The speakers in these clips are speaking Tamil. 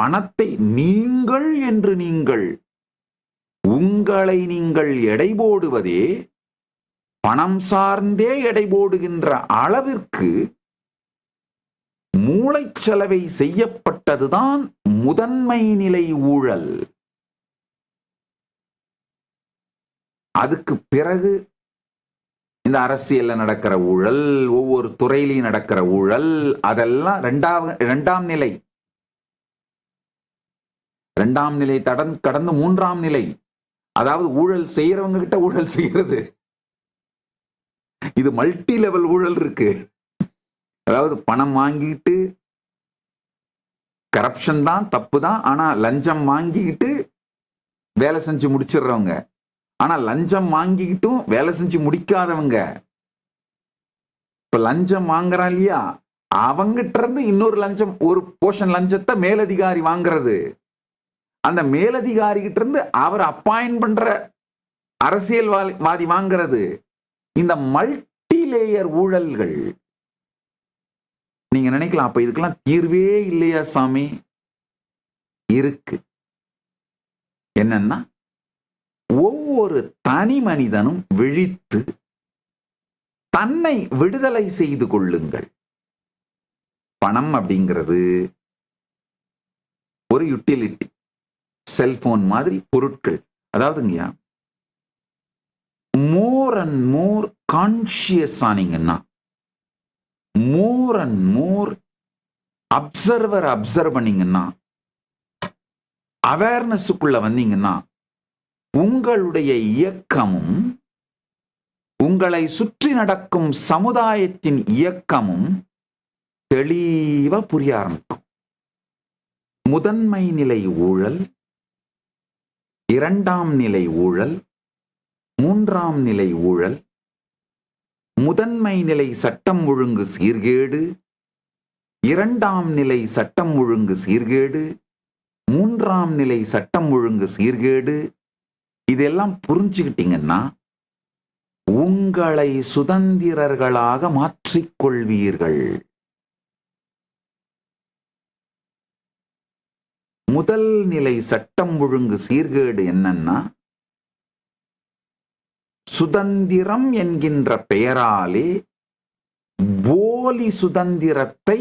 பணத்தை நீங்கள் என்று நீங்கள் உங்களை நீங்கள் எடை போடுவதே பணம் சார்ந்தே எடை போடுகின்ற அளவிற்கு மூளைச்சலவை செய்யப்பட்டதுதான் முதன்மை நிலை ஊழல். அதுக்கு பிறகு இந்த அரசியல்ல நடக்கிற ஊழல் ஒவ்வொரு துறையிலையும் நடக்கிற ஊழல் அதெல்லாம் ரெண்டாவது இரண்டாம் நிலை. ரெண்டாம் நிலை தடந்து கடந்து மூன்றாம் நிலை. அதாவது ஊழல் செய்யறவங்க கிட்ட ஊழல் செய்யறது இது மல்டி லெவல் ஊழல் இருக்கு. அதாவது பணம் வாங்கிட்டு கரப்ஷன் தான் தப்பு தான். ஆனா லஞ்சம் வாங்கிக்கிட்டு வேலை செஞ்சு முடிச்சிடுறவங்க. ஆனா லஞ்சம் வாங்கிக்கிட்டும் வேலை செஞ்சு முடிக்காதவங்க. இப்ப லஞ்சம் வாங்குறான் இல்லையா? அவங்கிட்ட இருந்து இன்னொரு லஞ்சம் ஒரு போர்ஷன் லஞ்சத்தை மேலதிகாரி வாங்குறது. அந்த மேலதிகாரிகிட்ட இருந்து அவர் அப்பாயின் பண்ற அரசியல்வாதி வாங்குறது இந்த மல்டி லேயர் ஊழல்கள். நீங்க நினைக்கலாம் அப்ப இதுக்கெல்லாம் தீர்வே இல்லையா சாமி? இருக்கு. என்னன்னா ஒவ்வொரு தனி மனிதனும் விழித்து தன்னை விடுதலை செய்து கொள்ளுங்கள். பணம் அப்படிங்கிறது ஒரு யுட்டிலிட்டி செல்போன் மாதிரி பொருட்கள். அதாவதுங்கய்யா more and more conscious ஆனீங்கன்னா more and more observer observe பண்ணீங்கன்னா அவேர்னஸுக்குள்ள வந்தீங்கன்னா உங்களுடைய இயக்கமும் உங்களை சுற்றி நடக்கும் சமுதாயத்தின் இயக்கமும் தெளிவா புரிய ஆரம்பிக்கும். முதன்மை நிலை ஊழல் இரண்டாம் நிலை ஊழல் மூன்றாம் நிலை ஊழல் முதன்மை நிலை சட்டம் ஒழுங்கு சீர்கேடு இரண்டாம் நிலை சட்டம் ஒழுங்கு சீர்கேடு மூன்றாம் நிலை சட்டம் ஒழுங்கு சீர்கேடு. இதெல்லாம் புரிஞ்சுக்கிட்டீங்கன்னா உங்களை சுதந்திரர்களாக மாற்றிக்கொள்வீர்கள். முதல் நிலை சட்டம் ஒழுங்கு சீர்கேடு என்னன்னா சுதந்திரம் என்கின்ற பெயராலே போலி சுதந்திரத்தை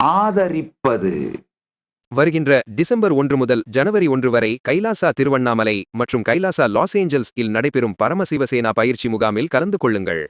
ஆதரிப்பது. வருகின்ற டிசம்பர் ஒன்று முதல் ஜனவரி ஒன்று வரை கைலாசா திருவண்ணாமலை மற்றும் கைலாசா லாஸ் ஏஞ்சல்ஸ் இல் நடைபெறும் பரமசிவசேனா பயிற்சி முகாமில் கலந்து கொள்ளுங்கள்.